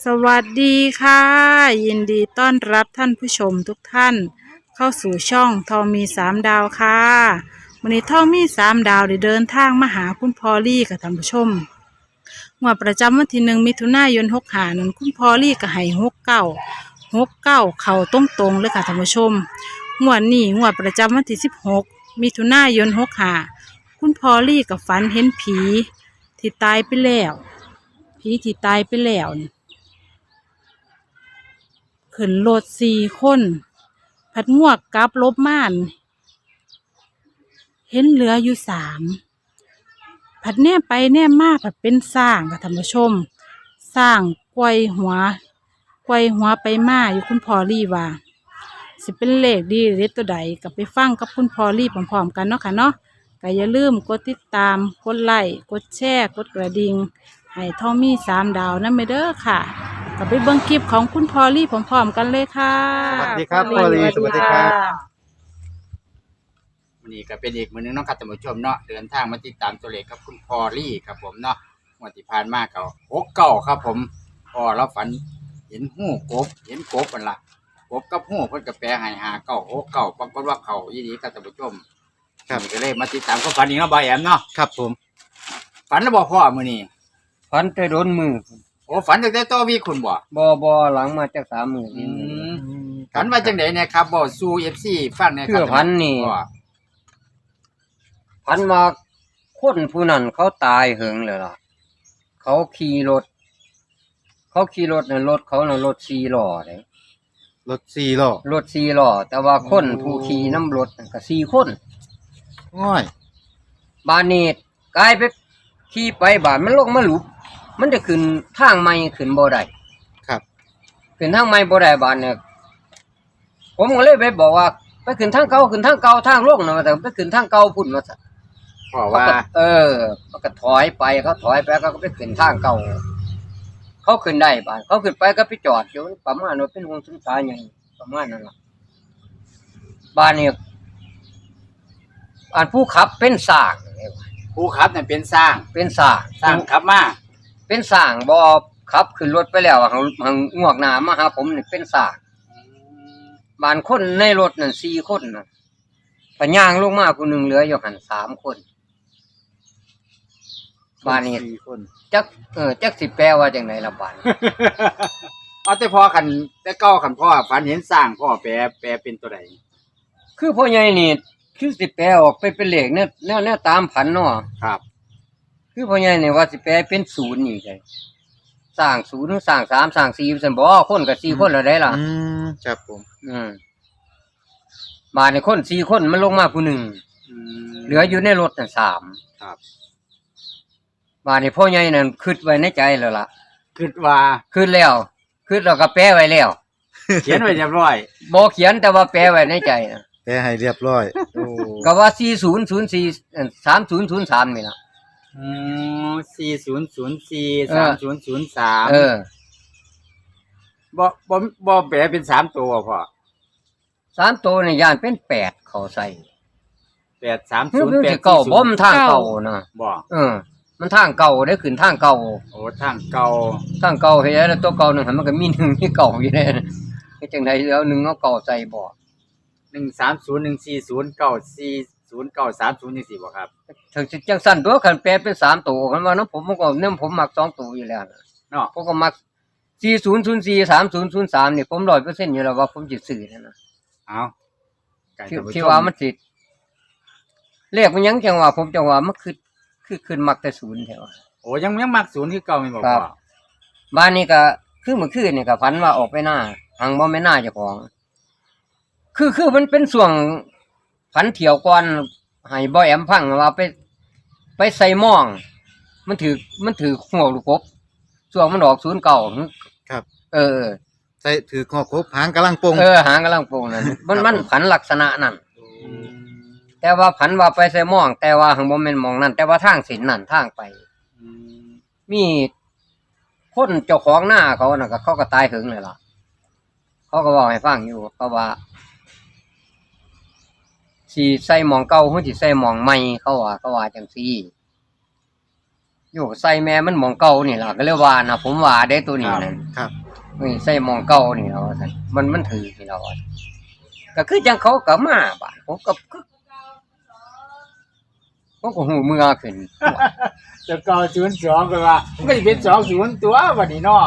สวัสดีค่ะ ยินดีต้อนรับท่านผู้ชมทุกท่าน เข้าสู่ช่องทองมีสามดาวค่ะวันนี้ทองมีสามดาวได้เดินทางมาหาคุณพอลลี่กับท่านผู้ชมงวดประจำวันที่หนึ่งมิถุนายนหกหานั้นคุณพอลลี่ก็ให้หกเก้าหกเก้าเข่าตรงตรงเลยค่ะท่านผู้ชมงวดนี้งวดประจำวันที่สิบหกมิถุนายนหกหาคุณพอลลี่กับฝันเห็นผี ที่ตายไปแล้ว ผีที่ตายไปแล้วนี่ ขึ้นรถสี่คน ผัดงวกกลับลบม่าน เห็นเหลืออยู่สามผัดแน่ไปแน่มาผัดเป็นสร้างค่ะท่านผู้ชม สร้างกวยหัวกวยหัวไปมาอยู่คุณพอลี่ว่า สิเป็นเลขดีหรือตัวใดกับไปฟังกับคุณพอลี่พร้อมๆกันเนาะค่ะเนาะก็อย่าลืมกดติดตาม กดไลค์ กดแชร์ กดกระดิ่ง ให้ทอมมี่สามดาวนั่นไปเด้อค่ะ กับไปเบิ่งคลิปของคุณพอลลี่พร้อมๆกันเลยค่ะ สวัสดีครับพอพอลลี่สวัสดีครับ วันนี้ก็เป็นอีกมือหนึงเนาะครับท่านผู้ชมเนาะเดินทางมาติดตามตัวเลขกับคุณพอลลี่ครับผมเนาะงวันที่ผ่านมาก็หกเก้าครับ ผมพอเราฝันเห็นหูกบ เห็นกบมันละกบกับหูเพิ่นก็แปลให้หาเก้าหกเก้าปรากฏว่าเขายี่ดีครับท่านผู้ชมครับนี่ก็เลยมาติดตามก็ฝันอีกเนาะบายแอมเนาะครับผมฝันแล้วบอกพ่อมื้อนี้ฟันแต่โดนมือโอ้ฝันตั้งแต่ตัววีคุณบ่บอบอหลังมาจากสามมืออืนี่มฝันว่าจังไดเนี่ยครับบ่สู้ FC ฟังหนะคเพื่รัอบพันนี่พ่อพันมาคนผู้นั้นเขาตายเหิงเลยล่ะ เขาขี่รถ เขาขี่รถน่ะรถเขาน่ะรถสี่ล้อเลยรถสี่ล้อรถสี่ล้อแต่ว่าคนโอ้ผู้ขี่น้ำรถน่ะก็สี่คน ง่อย บานนี้กลายไปขี่ไปบานมันลงมาหลุบ มันจะขึ้นทางใหม่ขึ้นบ่ได้ครับ ขึ้นทางใหม่บ่ได้บานเนี่ยผมก็เลยไปบอกว่า ไปขึ้นทางเก่าขึ้นทางเก่าทางลงนะว่าแต่ไปขึ้นทางเก่าพุ่นมาซะพ่อว่าเขก็เออมันก็ถอยไปเขาถอยไปเขาก็ไปขึ้นทางเก่าเขาขึ้นได้บานเขาขึ้นไปก็ไปจอดอยู่ประมาณว่าเป็นวงสุนทรอย่างประมาณนั้นล่ะบ้านเนี่ยอันผู้ขับเป็นสร้างผู้ขับเนี่ยเป็นสร้างเป็นสร้างสร้างขับมา เป็นสร้างบอขับขึ้นรถไปแล้วหังหังงวกหนามาหาผมนี่เป็นสร้างบานคนในรถนั่นสี่คนน่ะพะย่างลงมาผู้หนึ่งเหลืออยู่หันสามคนบ้านนี้สี่คนจักเออจักสิแปลว่าจังไดละบาน เอาแต่พอขันแต่เก้าขันพ่อฝันเห็นสร้างพ่อแปลแปลเป็นตัวใดคือพ่อใหญ่นี่คือสิแปลออกไปเป็นเลขเนี่ยแนวแนวตามผันเนาะครับ คือพ่อใหญ่นี่ว่าสิแปลเป็นศูนย์นี่ไงสร้างศูนย์สร้างสามสร้างสี่ซั่นบ่คนก็สี่คนแล้วได้ล่ะ อืมครับผม อืมบาดนี่คนสี่คนมันลงมาผู้หนึ่งอืมเหลืออยู่ในรถน่ะสามครับบาดนี่พ่อใหญ่นั่นคิดไว้ในใจแล้วล่ะคิดว่าคิดแล้วคิดแล้วก็แปลไว้แล้วเขียนไว้เรียบร้อยบ่เขียนแต่ว่าแปลไว้ในใจนะแต่ให้เรียบร้อย โอ้ก็ว่า4004เอ่อ3003นี่ล่ะ อืมสี่ศูนย์ศูนย์สี่เอสามอศูนย์ศูนย์สามเออบ่บ่บ่แปลเป็นสามตัวพ่อสามตัวนี่ย่านเป็นแปดเขาใส่แปดสามคืศูอนย์มันแปดสิเก่าบ่มันทางเก่านะบ่เออ มันทางเก่าได้ขึ้นทางเก่าโอ้ทางเก่าทางเก่าเฮ็ดแล้วตัวเก่านึงมันก็มีหนึ่งที่เก่าอยู่แน่เฮ็ดจังไดแล้วหนึงเอาเก่าใส่บ่หนึ่งสามศูนย์หนึ่งสี่ศูนย์เก้าสี่ ศูนย์เก้าสามศูนย์นี่สิบ่ครับถึงสิจังซั่นตัวคันแปลเป็นสามตัวคันว่าน้ำผมมันก็เนี่ยผมมักสองตัวอยู่แล้วนะเนาะผมก็มัก4004 3003นี่ผม100%อยู่แล้วว่าผมสิซื้อนั่นน่ะเอาไก่คิดท่านผู้ชคิดว่ามันสิเลขมันยังจังว่าผมจังว่ามันคือคือขึ้นมักแต่ศูนย์แถวโอ้ยังยังมักศูนย์คือเก่าไม่นบอกครับพ่อบ้านนี้ก็คือเมื่อคืนนี่ก็ฝันว่าออกไปหน้าหังบ่แม่นหน้าเจ้าของ คือคือมันเป็นส่วง ฝันเที่ยวก่อนให้บ่แอมฟังว่าไป ไปใส่หม่อง มันถือมันถือหัวลูกกบส่วงมันออกศูนย์เก่าครับ เออ ใส่ถือข้อครบหางกำลังปงเออหางกำลังโปงนั่นมันมันผันลักษณะนั่นอืมแต่ว่าผันว่าไปใส่หม่อง แต่ว่าหังบ่แม่นหมองนั่นแต่ว่าทางสินนั่นทางไปอืมมีคนเจ้าของหน้าเขาน่ะก็เขาก็ตายถึงเลยล่ะ เขาก็บอกให้ฟังอยู่เขาว่า สีใส่หมองเก่าหรือสิใส่หมองใหม่เขาว่าเขาว่าจังซี่โยกใส่แม่มันหมองเก่านี่ล่ะก็เลยว่านะผมว่าได้ตัวนี้นั่นครับนี่ใส่หมองเก่านี่ล่ะว่าซั่นมันมันถือนี่ล่ะว่าก็คือจังเขาก็มาบาดผมก็คือ ผมก็หูเมื่อขึ้นจะเก่าศูนย์สองก็ว่ามันก็จะเป็นสองศูนย์ตัววันนี้เนาะ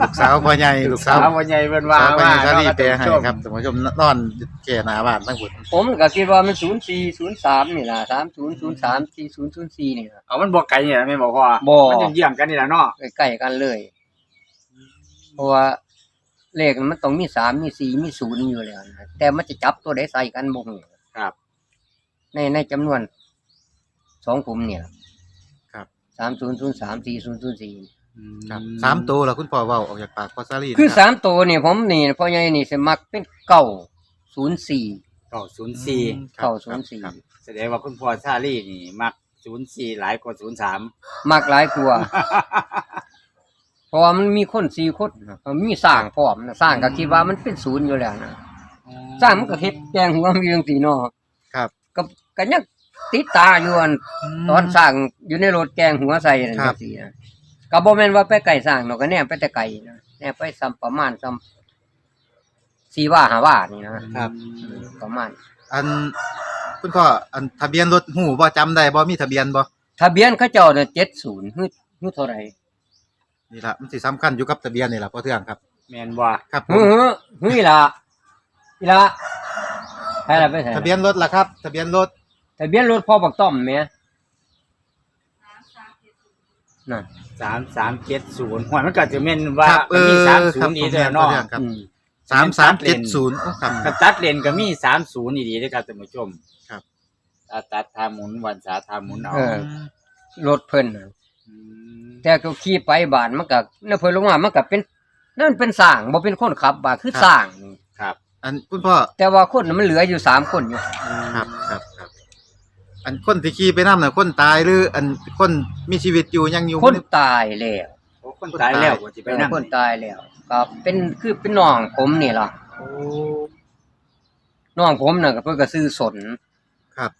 ลูกสาวพ่อใหญ่ลูกสาวสาววันใหญ่เป็นว่าสาวพ่อว่าใหญ่ซาลีเนาะแปลให้ครับท่านผู้ชมนอนแก่หน้าบ้านทั้งหมดผมก็คิดว่ามัน04 03นี่ล่ะ30 03 40 04นี่ล่ะ เอามันบอกไกลเนี่ยไม่บอกว่าบ่ มันเยี่ยงๆกันนี่แหละเนาะใกล้ๆกันเลย เพราะว่าเลขมันต้องมีสามมีสี่มีศูนย์อยู่แล้วนะแต่มันจะจับตัวใดใส่กันบ่ฮู้ครับ ในในจำนวน สองกลุ่มเนี่ยครับ สามศูนย์ศูนย์สามสี่ศูนย์ศูนย์สี่ครับสามตัวแล้วคุณพ่อเว้าออกจากปากพ่อซาลีคือนะสามตัวนี่ผมนี่พ่อใหญ่นี่สิมักเป็นเก้าศูนย์สี่เก้าศูนย์สี่เก้าศูนย์สี่ครับแสดงว่าคุณพ่อชาลี่นี่ มักศูนย์สี่หลายกว่าศูนย์สามมักหลายกลัวาเพราะว่ามันมีคนสี่คนนะมันมีสร้างพร้อมนะสร้างก็คิดว่ามันเป็นศูนย์อยู่แล้วนะสร้างมันก็เฮ็ดแกงหัวมีเรื่องสีเนอครับก็ก็ยัง ติดตาอยู่อันตอนสร้างอยู่ในรถแกงหัวใส่นั่นครับจังซี่นะก็บ่แม่นว่าไปไก่สร้างเนาะก็แน่ไปแต่ไก่นะแน่ไปซ้ำประมาณซ้ำสี่ว่าห้าว่านี่นะครับอืมประมาณ อันคุณพ่ออันทะเบียนรถหูบ่จำได้บ่มีทะเบียนบ่ทะเบียนเขาเจ้าน่ะ70ฮึฮึเท่าไหร่นี่ล่ะมันสิสำคัญอยู่กับทะเบียนนี่ล่ะพ่อเทืองครับ แมนว่าครับผฮึมฮึฮึอีหละอีหละใครล่ะไปใส่ทะเบียนรถล่ะครับ ทะเบียนรถทะเบียนรถพ่อบักต้อมแหม่นั่นสามสามเจ็ดศูนย์หัวมันก็จะเม่นว่าครับเอมันมีอสามคศูรับนย์ผอีมกเด้แม่อนเนาะพ่อเทืองครับอืมสามสามเจ็ดศูนย์โอ้ครับกระตัดเลนก็มีสามศูนย์ดีๆด้วยครับท่านผู้ชมครับตัดตัดทาหมุนวันสาทาหมุนเอาเออรถเพิ่นน่ะมแต่ก็ขี่ไปบ้านมันก็เนื้อเพิ่นลงมามันก็เป็นนั่นเป็นสร้างบ่เป็นคนขับบ่าคือสร้างนี่ครับ อันคุณพ่อแต่ว่าคนน่ะมันเหลืออยู่สามคนอยู่ ครับครับครับ อันคนที่ขี่ไปนำน่ะคนตายหรือ อันคนมีชีวิตอยู่ยังอยู่คนตายแล้วโอ้คนตายแล้วว่าสิไปนั่งคนตายแล้วก็เป็นคือเป็นน้องผมนี่ล่ะโอ้น้องผมน่ะก็เพิ่นก็ซื้อสนครับ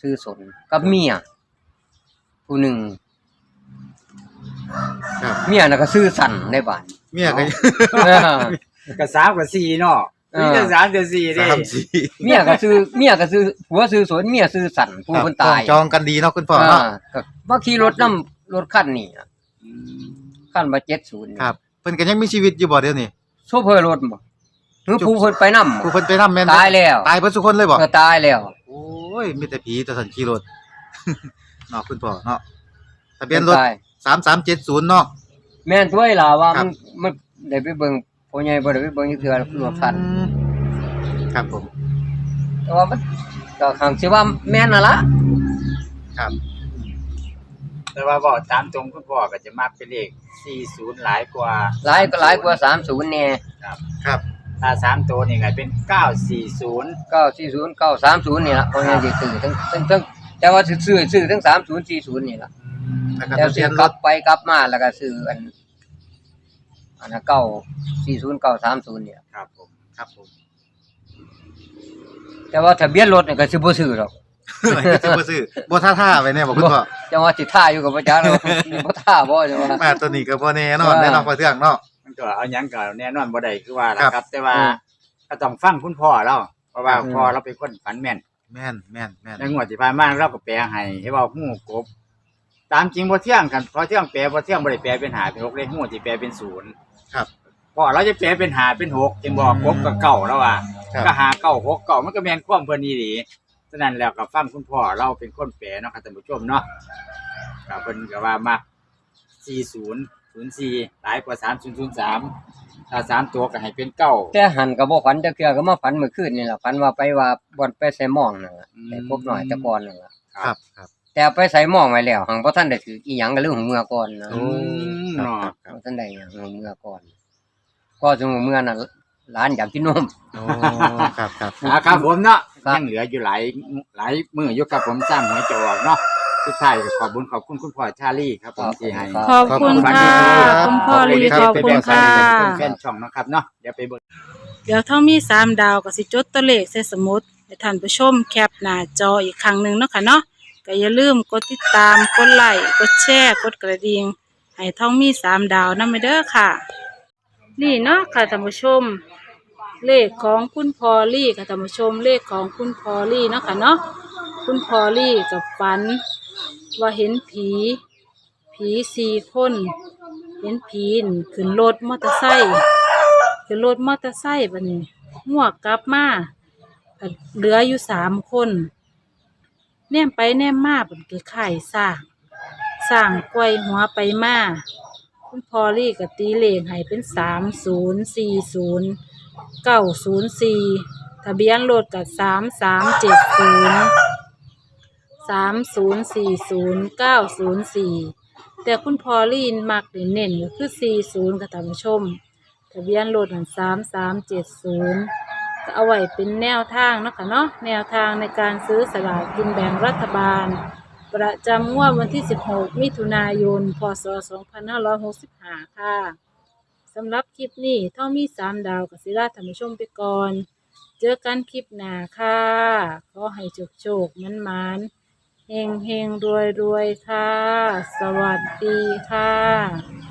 ซื้อสนกับเมียผู้หนึ่งครับเมียน่ะก็ซื้อสันในบ้านเมียก็เออก็สามกับสี่เนาะ เออนี่ก็สามกับสี่เดิสามสี่เมียก็ซื้อเมียก็ซื้อผัวซื้อสนเมียซื้อสันผู้ครับคนตายจองกันดีเนาะคุณพ่อเนาะอ่าก็มาขี่รถนํรถคันนี้น่ะคันมา70ครับเพิ่นก็ยังมีชีวิตอยู่บ่เดี๋ยวนี้โซเฟอร์รถบ่หรือผู้เพิ่นไปนำผู้เพิ่นไปนำแม่นตายแล้วตายเบิดทุกคนเลยบ่ก็ตายแล้วโอ้ยมีแต่ผีแต่สันขี่รถเนาะคุณพ่อเนาะทะเบียนรถตาย3370เนาะแม่นด้วยล่ะว่าครัมับนมันได้ไปเบิ่ง พ่อใหญ่บ่ได้ไปเบิ่งอยู่เทื่อรถคันอืมครับผม แต่ว่ามันก็คงสิว่าแม่นน่ะล่ะครับ แต่ว่าบอกตามตรงคุณพ่อก็จะมักเป็นเลขสี่ศูนย์หลายกว่าหลายก็หลายกว่า30แน่ครับ ถ้าสามตัวนี่ก็เป็นเก้าสี่ศูนย์940 930นี่ล่ะพ่อใหญ่สิซื้อทั้งทั้งทั้งแต่ว่าสิซื้อซื้อทั้ง30 40นี่ล่ะแล้วก็แต่ทะซื้เบีอยนกรลัถบไปกลับมาแล้วก็ซื้ออัน อันน่ะ940 930นี่ล่ะครับผมครับผมแต่ว่าทะเบียนรถนี่ก็สิบ่ซื้อดอกจะบ่ซื้อบ่ท่าท่าไว้แน่บ่คุณพ่อจังว่าสิท่าอยู่กับประจานเราบ่ท่าบ่จังว่ามาตัวนี้ก็บ่แน่นอนแน่นอนพ่อเทืองเนาะมันก็เอาหยังก็แน่นอนบ่ได้คือว่าล่ะครับครับแต่ว่าอืมก็ต้องฟังคุณพ่อเราเพราะว่าอืมพ่อเราเป็นคนฝันแม่นแม่นแม่นแม่นในงวดที่ผ่านมาเราก็แปลให้ให้เว่าฮู้กบ ตามจริงบ่เที่ยงกันพอเที่ยงแปลบ่เที่ยงบ่ได้แปลเป็นหาเป็นหกเลขฮู้ที่แปลเป็นศูนย์ ครับ พ่อเราจะแปลเป็นหาเป็นหกจึงบอกกบกับเก่าแล้วว่าครับ ก็หาเก่าหกเก่ามันก็แม่นความเพิ่นนี่ดีฉะนั้นแล้วก็ฟังคุณพ่อเราเป็นคนแปลเนาะครับท่านผู้ชมเนาะก็เพิ่นก็ว่ามัก40 04หลายกว่า3003ถ้าสามตัวก็ให้เป็นเก้า แต่หันก็บ่ฝันจักเทื่อก็มาฝันเมื่อคืนนี่ล่ะฝันว่าไปว่าบ่อนไปใส่หม่องนั่นล่ะอืม ไปพบหน่อยแต่ก่อนนั่นล่ะครับครับ แต่เอาไปใส่หม่องไว้แล้วหังบ่ทันได้ถืออีหยังก็เรื่องของเมื่อก่อนนะโอ้มครับเนาะครับครับบ่ทันได้หยังของเมื่อก่อนก็จังเมื่อนั้นหลานอยากกินนม โอ้ครับครับอ่าครับผมเนาะครับ ยังเหลืออยู่หลายหลายมืออยู่กับผมสร้างหัวจะออกเนาะสุดท้ายก็ขอบคุณขอบคุณคุณพ่อชาลี่ครับผมที่ให้ครับขอบคุณค่ะ คุณพ่อลีขอบคุณค่ะ เป็นแฟนช่องนะครับเนาะเดี๋ยวไปเบิ่ง เดี๋ยวถ้ามีสามดาวก็สิจดตัวเลขใส่สมุดให้ท่านผู้ชมแคปหน้าจออีกครั้งหนึ่งเนาะค่ะเนาะ ก็อย่าลืมกดติดตาม กดไลค์กดแชร์ กดกระดิ่งให้ท่องมีสามดาวนั่นไปเด้อค่ะ นี่เนาะค่ะท่านผู้ชม เลขของคุณพอลลี่ค่ะท่านผู้ชม เลขของคุณพอลลี่เนาะค่ะเนาะคุณพอลลี่กับฝัน ว่าเห็นผี ผีสี่คน เห็นผีนั่ขึ้นรถมอเตอร์ไซค์ขึ้นรถมอเตอร์ไซค์บัดนี้หัวกกลับมาก็เหลืออยู่สามคน แนมไปแนมมาเป็นคือไข่สร้างสร้างกล้วยหัวไปมาคุณพอลี่กับตีเลขให้เป็นสามศูนย์สี่ศูนย์เก้าศูนย์สี่ทะเบียนรถกับสามสามเจ็ดศูนย์สามศูนย์สี่ศูนย์เก้าศูนย์สี่แต่คุณพอลี่มักเน้นก็คือสี่ศูนย์ค่ะท่านผู้ชม ทะเบียนรถสามสามเจ็ดศูนย์ ก็เอาไว้เป็นแนวทางนะคะเนาะแนวทางในการซื้อสลากกินแบ่งรัฐบาล ประจำงวดวันที่ 16 มิถุนายน พศ 2565 ค่ะสำหรับคลิปนี้เท่ามีสามดาวกับศิลาธรรมชมไปก่อน เจอกันคลิปหน้าค่ะขอให้โชคโชคมันมันเฮงเฮงรวยรวยค่ะ สวัสดีค่ะ